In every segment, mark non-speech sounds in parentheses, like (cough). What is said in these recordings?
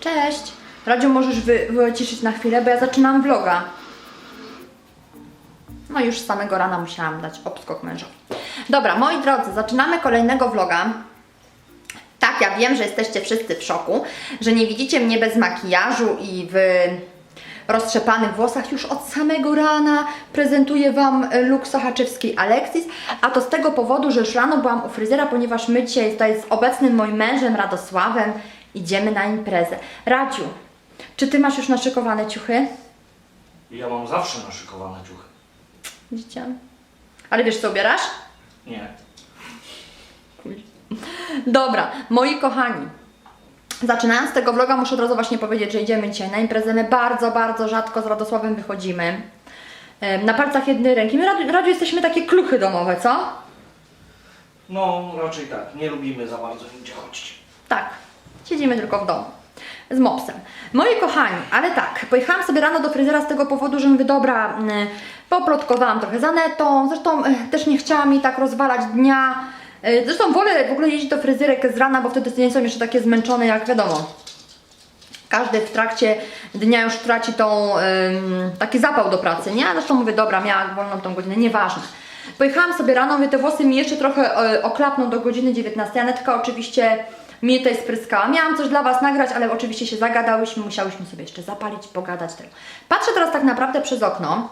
Cześć! Radziu, możesz wy, wyciszyć na chwilę, bo ja zaczynam vloga. No już z samego rana musiałam dać obskok mężowi. Dobra, moi drodzy, zaczynamy kolejnego vloga. Tak, ja wiem, że jesteście wszyscy w szoku, że nie widzicie mnie bez makijażu i w roztrzepanych włosach już od samego rana prezentuję Wam look sochaczewskiej Alexis, a to z tego powodu, że już rano byłam u fryzjera, ponieważ my dzisiaj tutaj z obecnym moim mężem Radosławem idziemy na imprezę. Radziu, czy Ty masz już naszykowane ciuchy? Ja mam zawsze naszykowane ciuchy. Widzicie? Ale wiesz co ubierasz? Nie. Dobra, moi kochani. Zaczynając tego vloga muszę od razu właśnie powiedzieć, że idziemy dzisiaj na imprezę. My bardzo, bardzo rzadko z Radosławem wychodzimy. Na palcach jednej ręki. My Radziu jesteśmy takie kluchy domowe, co? No, raczej tak. Nie lubimy za bardzo nigdzie chodzić. Tak, siedzimy tylko w domu. Z mopsem. Moi kochani, ale tak, pojechałam sobie rano do fryzjera z tego powodu, że mówię, dobra, mm, poplotkowałam trochę za netą, zresztą e, też nie chciałam mi tak rozwalać dnia. E, Zresztą wolę w ogóle jeździć do fryzjerek z rana, bo wtedy nie są jeszcze takie zmęczone, jak wiadomo. Każdy w trakcie dnia już traci tą, taki zapał do pracy, nie? Zresztą mówię, dobra, miałam wolną tą godzinę, nieważne. Pojechałam sobie rano, mówię, te włosy mi jeszcze trochę e, oklapną do godziny 19. Anetka oczywiście mnie tutaj spryskała. Miałam coś dla Was nagrać, ale oczywiście się zagadałyśmy, musiałyśmy sobie jeszcze zapalić, pogadać. Tego. Patrzę teraz tak naprawdę przez okno.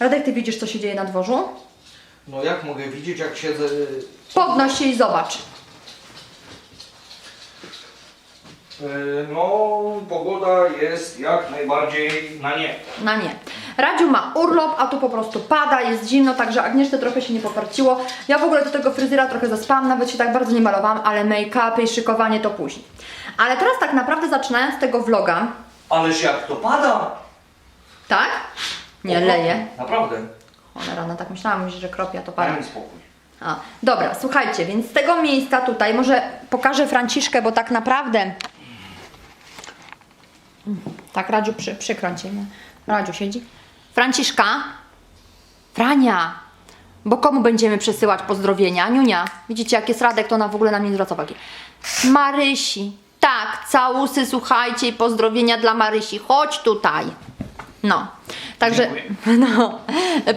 Radek, Ty widzisz, co się dzieje na dworzu? No jak mogę widzieć, jak siedzę... Podnoś się i zobacz. Yy, No, pogoda jest jak najbardziej na nie. Na nie. Radziu ma urlop, a tu po prostu pada, jest zimno, także Agnieszce trochę się nie poparciło. Ja w ogóle do tego fryzjera trochę zaspałam, nawet się tak bardzo nie malowałam, ale make-up i szykowanie to później. Ale teraz tak naprawdę zaczynając tego vloga, Ależ jak to pada! tak? Nie, leje. Naprawdę. Cholera, no tak myślałam, że kropia to Daj pada. mi spokój. A, dobra, słuchajcie, więc z tego miejsca tutaj może pokażę Franciszkę, bo tak naprawdę. Mm, Tak, Radziu, przy, przykrąć jej, nie? Radziu siedzi. Franciszka? Frania! Bo komu będziemy przesyłać pozdrowienia? Niunia, widzicie jak jest Radek, to ona w ogóle na mnie nie zwraca uwagi. Marysi. Tak, całusy, słuchajcie i pozdrowienia dla Marysi. Chodź tutaj. No, także Dziękuję. (laughs) no,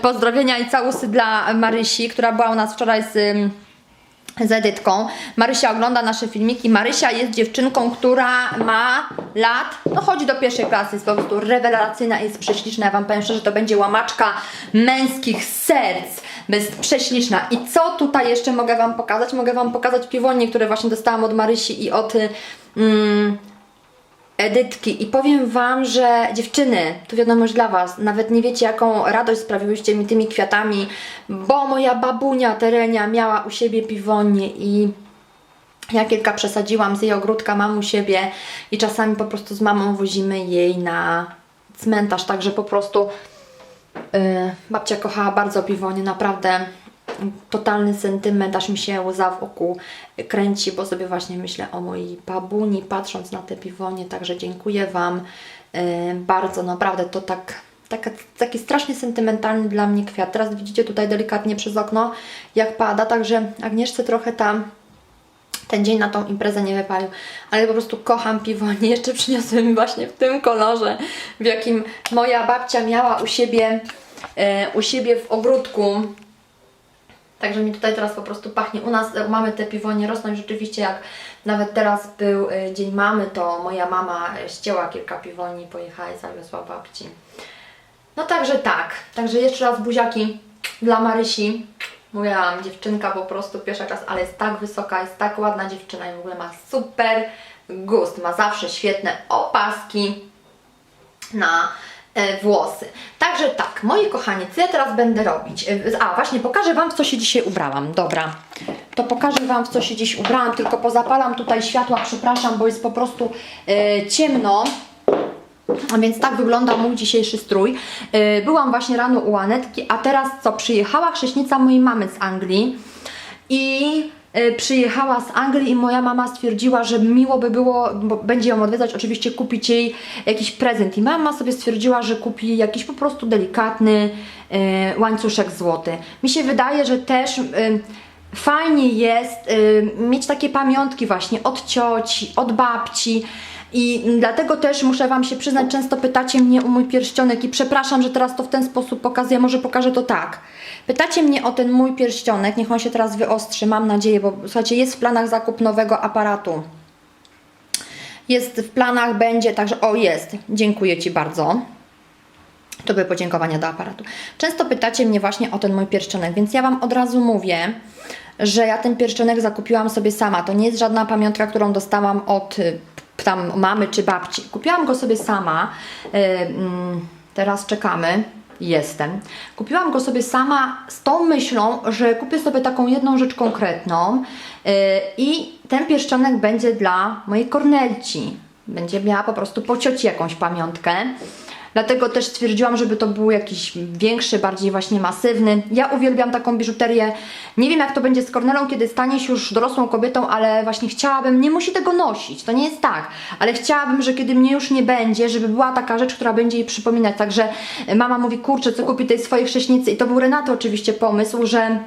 pozdrowienia i całusy dla Marysi, która była u nas wczoraj z, z Edytką. Marysia ogląda nasze filmiki. Marysia jest dziewczynką, która ma lat, no chodzi do pierwszej klasy, jest po prostu rewelacyjna jest prześliczna. Ja Wam powiem szczerze, że to będzie łamaczka męskich serc. Jest prześliczna. I co tutaj jeszcze mogę Wam pokazać? Mogę Wam pokazać piwonie, które właśnie dostałam od Marysi i od... Ym, Edytki i powiem Wam, że dziewczyny, tu wiadomość dla Was, nawet nie wiecie jaką radość sprawiłyście mi tymi kwiatami, bo moja babunia Terenia miała u siebie piwonie i ja kilka przesadziłam z jej ogródka, mam u siebie i czasami po prostu z mamą wozimy jej na cmentarz, także po prostu yy, babcia kochała bardzo piwonie, naprawdę totalny sentyment, aż mi się łza wokół kręci, bo sobie właśnie myślę o mojej babuni, patrząc na te piwonie, także dziękuję Wam yy, bardzo, naprawdę to tak, tak, taki strasznie sentymentalny dla mnie kwiat. Teraz widzicie tutaj delikatnie przez okno, jak pada, także Agnieszce trochę tam ten dzień na tą imprezę nie wypalił, ale po prostu kocham piwonie. (laughs) Jeszcze przyniosłem właśnie w tym kolorze, w jakim moja babcia miała u siebie, e, u siebie w ogródku. Także mi tutaj teraz po prostu pachnie. U nas e, mamy te piwonie rosną i rzeczywiście jak nawet teraz był e, dzień mamy, to moja mama e, ścięła kilka piwoni, pojechała i zawiozła babci. No także tak. Także jeszcze raz buziaki dla Marysi. Mówiłam, dziewczynka po prostu pierwsza klasa, ale jest tak wysoka, jest tak ładna dziewczyna i w ogóle ma super gust. Ma zawsze świetne opaski na włosy. Także tak, moi kochani, co ja teraz będę robić? E, A, właśnie pokażę Wam, w co się dzisiaj ubrałam. Dobra, to pokażę Wam, w co się dziś ubrałam, tylko pozapalam tutaj światła, przepraszam, bo jest po prostu e, ciemno. A więc tak wygląda mój dzisiejszy strój. Yy, Byłam właśnie rano u Anetki, a teraz co? Przyjechała chrześnica mojej mamy z Anglii i przyjechała z Anglii i moja mama stwierdziła, że miło by było, bo będzie ją odwiedzać, oczywiście kupić jej jakiś prezent. I mama sobie stwierdziła, że kupi jakiś po prostu delikatny yy, łańcuszek złoty. Mi się wydaje, że też... Yy, Fajnie jest mieć takie pamiątki właśnie od cioci, od babci, I dlatego też muszę Wam się przyznać, często pytacie mnie o mój pierścionek i przepraszam, że teraz to w ten sposób pokazuję, może pokażę to tak. Pytacie mnie o ten mój pierścionek, niech on się teraz wyostrzy, mam nadzieję, bo słuchajcie, jest w planach zakup nowego aparatu. Jest w planach, będzie, także o jest, dziękuję Ci bardzo. To były podziękowania do aparatu. Często pytacie mnie właśnie o ten mój pierścionek, więc ja Wam od razu mówię, że ja ten pierścionek zakupiłam sobie sama. To nie jest żadna pamiątka, którą dostałam od y, tam mamy czy babci. Kupiłam go sobie sama. Y, mm, teraz czekamy. Jestem. Kupiłam go sobie sama z tą myślą, że kupię sobie taką jedną rzecz konkretną yy, i ten pierścionek będzie dla mojej Kornelci. Będzie miała po prostu po cioci jakąś pamiątkę. Dlatego też stwierdziłam, żeby to był jakiś większy, bardziej właśnie masywny. Ja uwielbiam taką biżuterię. Nie wiem jak to będzie z Kornelą, kiedy stanie się już dorosłą kobietą, ale właśnie chciałabym, nie musi tego nosić, to nie jest tak, ale chciałabym, że kiedy mnie już nie będzie, żeby była taka rzecz, która będzie jej przypominać. Także mama mówi, kurczę, co kupi tej swojej chrześnicy i to był Renaty oczywiście pomysł, że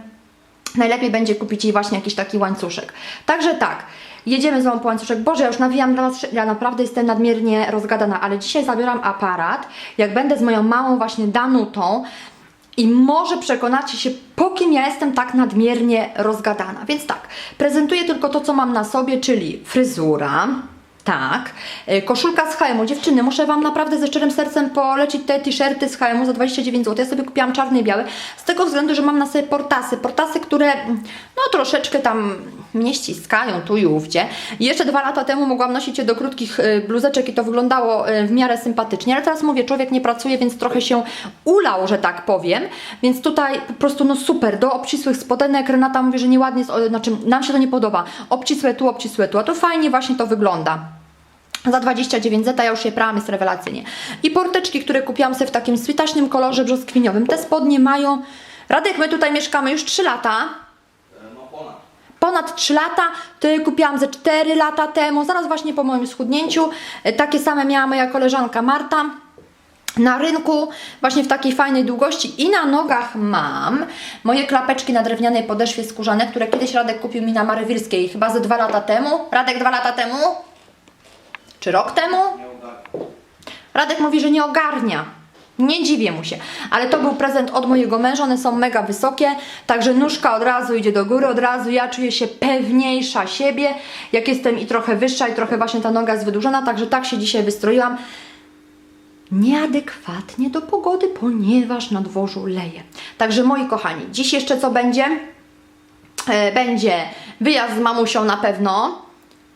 najlepiej będzie kupić jej właśnie jakiś taki łańcuszek. Także tak, jedziemy z po łańcuszek. Boże, ja już nawijam dla Was, ja naprawdę jestem nadmiernie rozgadana, ale dzisiaj zabieram aparat, jak będę z moją małą właśnie Danutą i może przekonacie się, po kim ja jestem tak nadmiernie rozgadana. Więc tak, prezentuję tylko to, co mam na sobie, czyli fryzura, tak. Y, Koszulka z H&M. Dziewczyny, muszę Wam naprawdę ze szczerym sercem polecić te t-shirty z H&M za 29 zł. Ja sobie kupiłam czarny i biały z tego względu, że mam na sobie portasy. Portasy, które mm, no troszeczkę tam mnie ściskają tu i ówdzie. Jeszcze dwa lata temu mogłam nosić je do krótkich y, bluzeczek i to wyglądało y, w miarę sympatycznie, ale teraz mówię, człowiek nie pracuje, więc trochę się ulał, że tak powiem. Więc tutaj po prostu no super, do obcisłych spodenek Renata mówi, że nieładnie, znaczy nam się to nie podoba. Obcisłe tu, obcisłe tu, a to fajnie właśnie to wygląda. Za 29 zeta ja już je prałam, jest rewelacyjnie. I porteczki, które kupiłam sobie w takim switaśnym kolorze brzoskwiniowym. Te spodnie mają... Radek, my tutaj mieszkamy już 3 lata. No ponad. Ponad 3 lata, to je kupiłam ze 4 lata temu, zaraz właśnie po moim schudnięciu. E, Takie same miała moja koleżanka Marta na rynku, właśnie w takiej fajnej długości i na nogach mam moje klapeczki na drewnianej podeszwie skórzane, które kiedyś Radek kupił mi na Marywilskiej, chyba ze 2 lata temu. Radek 2 lata temu? Czy rok temu? Radek mówi, że nie ogarnia. Nie dziwię mu się, ale to był prezent od mojego męża, one są mega wysokie, także nóżka od razu idzie do góry, od razu ja czuję się pewniejsza siebie, jak jestem i trochę wyższa i trochę właśnie ta noga jest wydłużona, także tak się dzisiaj wystroiłam. Nieadekwatnie do pogody, ponieważ na dworzu leje. Także moi kochani, dziś jeszcze co będzie? E, będzie wyjazd z mamusią na pewno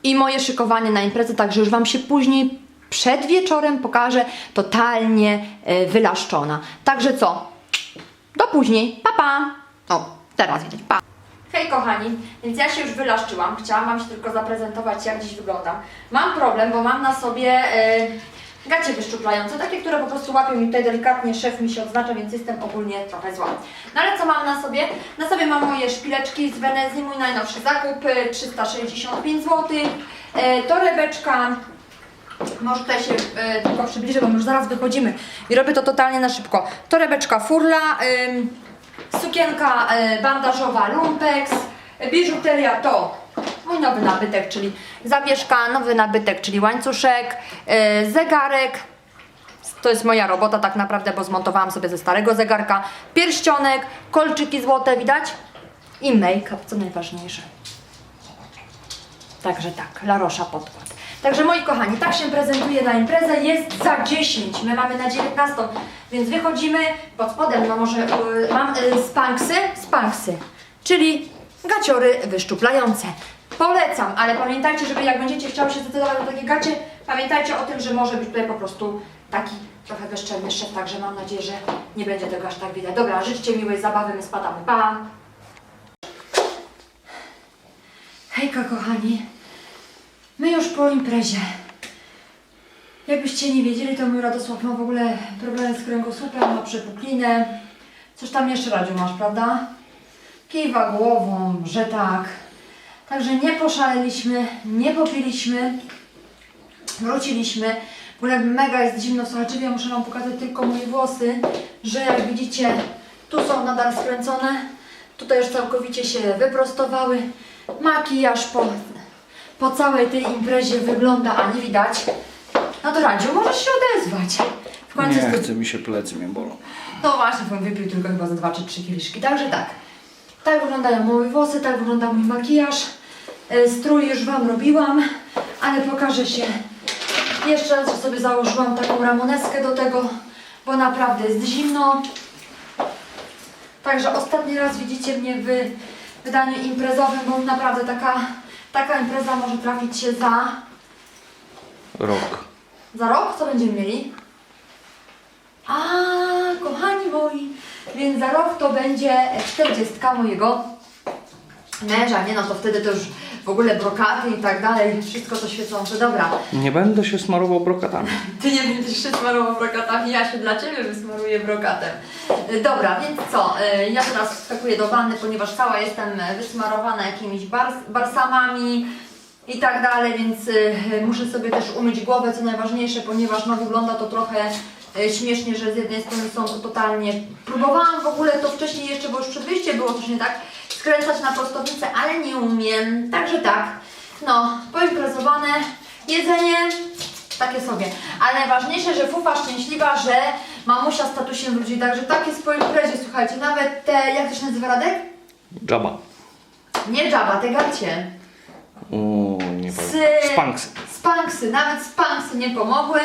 i moje szykowanie na imprezę, także już Wam się później przed wieczorem pokażę totalnie e, wylaszczona. Także co? Do później. Pa, pa. O, teraz widać. Pa. Hej kochani, więc ja się już wylaszczyłam. Chciałam Wam się tylko zaprezentować, jak dziś wyglądam. Mam problem, bo mam na sobie e, gacie wyszczuplające, takie, które po prostu łapią mi tutaj delikatnie, szef mi się odznacza, więc jestem ogólnie trochę zła. No ale co mam na sobie? Na sobie mam moje szpileczki z Wenezji, mój najnowszy zakup, e, 365 zł. Torebeczka, może tutaj się e, tylko przybliżę, bo już zaraz wychodzimy i robię to totalnie na szybko. Torebeczka Furla, sukienka e, bandażowa Lumpex, biżuteria to nowy nabytek, czyli zawieszka, nowy nabytek, czyli łańcuszek, e, zegarek, to jest moja robota tak naprawdę, bo zmontowałam sobie ze starego zegarka, pierścionek, kolczyki złote, widać? I make-up, co najważniejsze. Także tak, La Rocha podkład. Także moi kochani, tak się prezentuje na imprezę, jest za 10, my mamy na 19, więc wychodzimy pod spodem, no może y, mam y, spanksy, spanksy, czyli gaciory wyszczuplające. Polecam, ale pamiętajcie, żeby jak będziecie chciały się zdecydować na takie gacie, pamiętajcie o tym, że może być tutaj po prostu taki trochę bezczelny szef, także mam nadzieję, że nie będzie tego aż tak widać. Dobra, życzcie miłej zabawy, my spadamy, pa! Hejka kochani, my już po imprezie. Jakbyście nie wiedzieli, to mój Radosław ma w ogóle problemy z kręgosłupem, ma przepuklinę. Coś tam jeszcze Radziu masz, prawda? Kiwa głową, że tak. Także nie poszaleliśmy, nie popiliśmy, wróciliśmy. W ogóle mega jest zimno, słuchajcie, ja muszę Wam pokazać tylko moje włosy, że jak widzicie, tu są nadal skręcone, tutaj już całkowicie się wyprostowały. Makijaż po po całej tej imprezie wygląda, a nie widać. No to Radziu, możesz się odezwać. W końcu Nie jest chce mi się plecy mnie bolą. no właśnie, bo wypił tylko chyba za 2 czy 3 kieliszki. Także tak. Tak wyglądają moje włosy, tak wygląda mój makijaż. E, Strój już Wam robiłam, ale pokażę się jeszcze raz, że sobie założyłam taką ramoneskę do tego, bo naprawdę jest zimno. Także ostatni raz widzicie mnie w wydaniu imprezowym, bo naprawdę taka, taka impreza może trafić się za, Rok. za rok. Co będziemy mieli? A, kochani moi, więc za rok to będzie 40 mojego męża, nie no to wtedy to już w ogóle brokaty i tak dalej, wszystko to świecące. Dobra, Nie będę się smarował brokatami. (laughs) ty nie będziesz się smarował brokatami, ja się dla Ciebie wysmaruję brokatem. Y, Dobra, więc co, y, ja teraz wskakuję do wanny, ponieważ cała jestem wysmarowana jakimiś bars balsamami i tak dalej, więc y, muszę sobie też umyć głowę, co najważniejsze, ponieważ no wygląda to trochę śmiesznie, że z jednej strony są to totalnie... Próbowałam w ogóle to wcześniej jeszcze, bo już przed wyjściem było coś nie tak, skręcać na prostownicę, ale nie umiem, także tak. No, poimprezowane, jedzenie, takie sobie. Ale najważniejsze, że fufa szczęśliwa, że mamusia z tatusiem wróci. Także tak jest po imprezie, słuchajcie. Nawet te, jak to się nazywa Radek? Jabba. Nie Jabba, te garcie. Uuu, nie Z- pamiętam. Spanksy. Spanksy, nawet spanksy nie pomogły,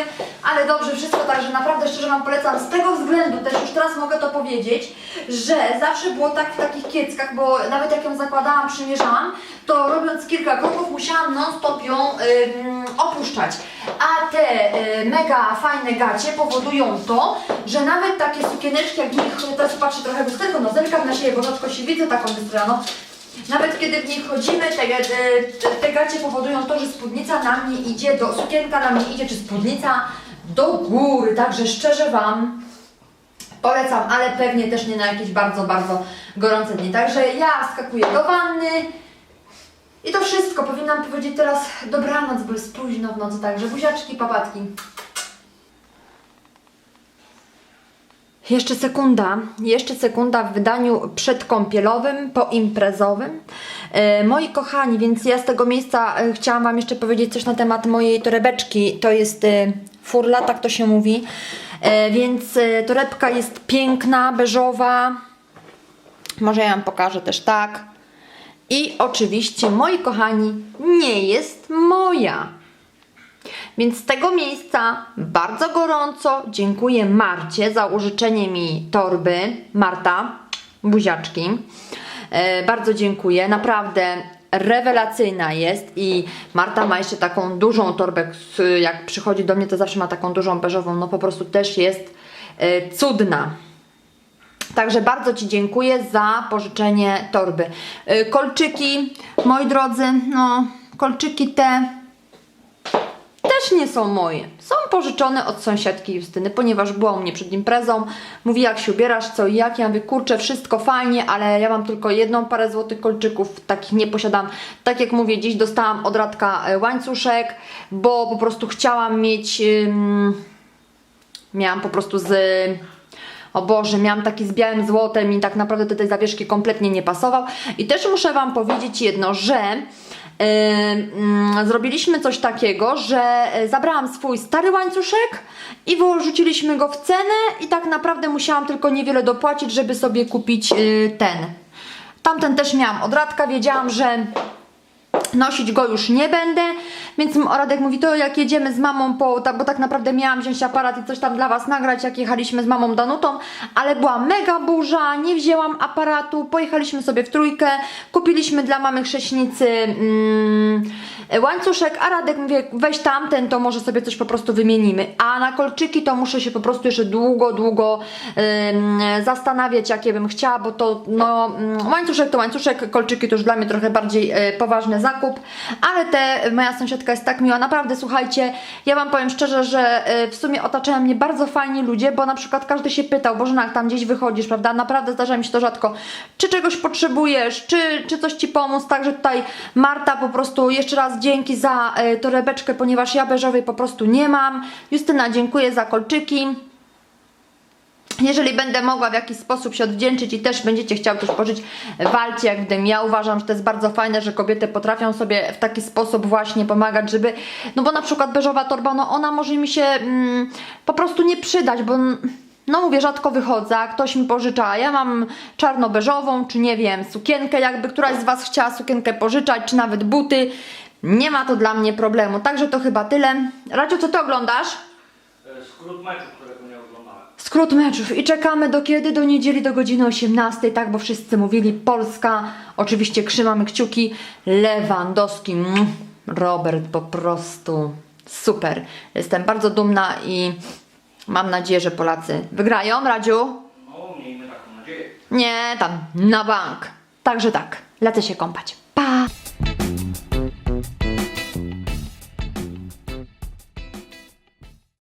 ale dobrze wszystko, także naprawdę szczerze Wam polecam. Z tego względu też już teraz mogę to powiedzieć, że zawsze było tak w takich kieckach, bo nawet jak ją zakładałam, przymierzałam, to robiąc kilka kroków musiałam non-stop ją ym, opuszczać. A te y, mega fajne gacie powodują to, że nawet takie sukieneczki, jak w nich, teraz patrzę trochę lusterko, no zerkam na siebie, bo rzadko się widzę taką wystrojoną, nawet kiedy w nich chodzimy, te, te, te gacie powodują to, że spódnica na mnie idzie do, sukienka na mnie idzie, czy spódnica do góry, także szczerze Wam polecam, ale pewnie też nie na jakieś bardzo, bardzo gorące dni. Także ja skakuję do wanny i to wszystko. Powinnam powiedzieć teraz dobranoc, bo jest późno w nocy, także buziaczki, papatki. Jeszcze sekunda, jeszcze sekunda w wydaniu przedkąpielowym, poimprezowym. E, moi kochani, więc ja z tego miejsca e, chciałam Wam jeszcze powiedzieć coś na temat mojej torebeczki. To jest e, furla, tak to się mówi. Więc torebka jest piękna, beżowa. Może ja Wam pokażę też tak. I oczywiście, moi kochani, nie jest moja. Więc z tego miejsca bardzo gorąco dziękuję Marcie za użyczenie mi torby. Marta, buziaczki. E, bardzo dziękuję. Naprawdę rewelacyjna jest i Marta ma jeszcze taką dużą torbę, jak przychodzi do mnie to zawsze ma taką dużą beżową, no po prostu też jest e, cudna. Także bardzo Ci dziękuję za pożyczenie torby. E, Kolczyki, moi drodzy, no kolczyki te też nie są moje. Są pożyczone od sąsiadki Justyny, ponieważ była u mnie przed imprezą. Mówi, jak się ubierasz, co i jak. Ja mówię, kurczę, wszystko fajnie, ale ja mam tylko jedną parę złotych kolczyków, takich nie posiadam. Tak jak mówię, dziś dostałam od Radka e, łańcuszek, bo po prostu chciałam mieć... miałam po prostu z... O Boże, miałam taki z białym złotem i tak naprawdę do tej zawieszki kompletnie nie pasował. I też muszę Wam powiedzieć jedno, że zrobiliśmy coś takiego, że yy, zabrałam swój stary łańcuszek i wrzuciliśmy go w cenę i tak naprawdę musiałam tylko niewiele dopłacić, żeby sobie kupić yy, ten. Tamten też miałam od Radka, wiedziałam, że Nosić go już nie będę, więc Radek mówi, to jak jedziemy z mamą, po, bo tak naprawdę miałam wziąć aparat i coś tam dla Was nagrać, jak jechaliśmy z mamą Danutą, ale była mega burza, nie wzięłam aparatu, pojechaliśmy sobie w trójkę, kupiliśmy dla mamy chrześnicy mm, łańcuszek, a Radek mówi, weź tamten, to może sobie coś po prostu wymienimy, a na kolczyki to muszę się po prostu jeszcze długo, długo ym, zastanawiać, jakie bym chciała, bo to no, mm, łańcuszek to łańcuszek, kolczyki to już dla mnie trochę bardziej e, poważny zakup, ale te, moja sąsiadka jest tak miła, naprawdę słuchajcie, ja Wam powiem szczerze, że e, w sumie otaczają mnie bardzo fajni ludzie, bo na przykład każdy się pytał, Bożena, jak tam gdzieś wychodzisz, prawda, naprawdę zdarza mi się to rzadko, czy czegoś potrzebujesz, czy, czy coś Ci pomóc, także tutaj Marta po prostu jeszcze raz dzięki za e, torebeczkę, ponieważ ja beżowej po prostu nie mam, Justyna dziękuję za kolczyki, Jeżeli będę mogła w jakiś sposób się odwdzięczyć i też będziecie chciały coś pożyć, walcie jak w dym. Ja uważam, że to jest bardzo fajne, że kobiety potrafią sobie w taki sposób właśnie pomagać, żeby, no bo na przykład beżowa torba, no ona może mi się mm, po prostu nie przydać, bo no mówię, rzadko wychodzę, ktoś mi pożycza, a ja mam czarno-beżową, czy nie wiem, sukienkę, jakby któraś z Was chciała sukienkę pożyczać, czy nawet buty, nie ma to dla mnie problemu, także to chyba tyle. Radziu, co Ty oglądasz? E, Skrót meczu, którego nie. Skrót meczów i czekamy do kiedy? Do niedzieli do godziny 18, tak, bo wszyscy mówili Polska, oczywiście trzymamy kciuki, Lewandowski, mm, Robert po prostu super. Jestem bardzo dumna i mam nadzieję, że Polacy wygrają, Radziu? No, miejmy taką nadzieję. Nie, tam, na bank. Także tak, lecę się kąpać. Pa!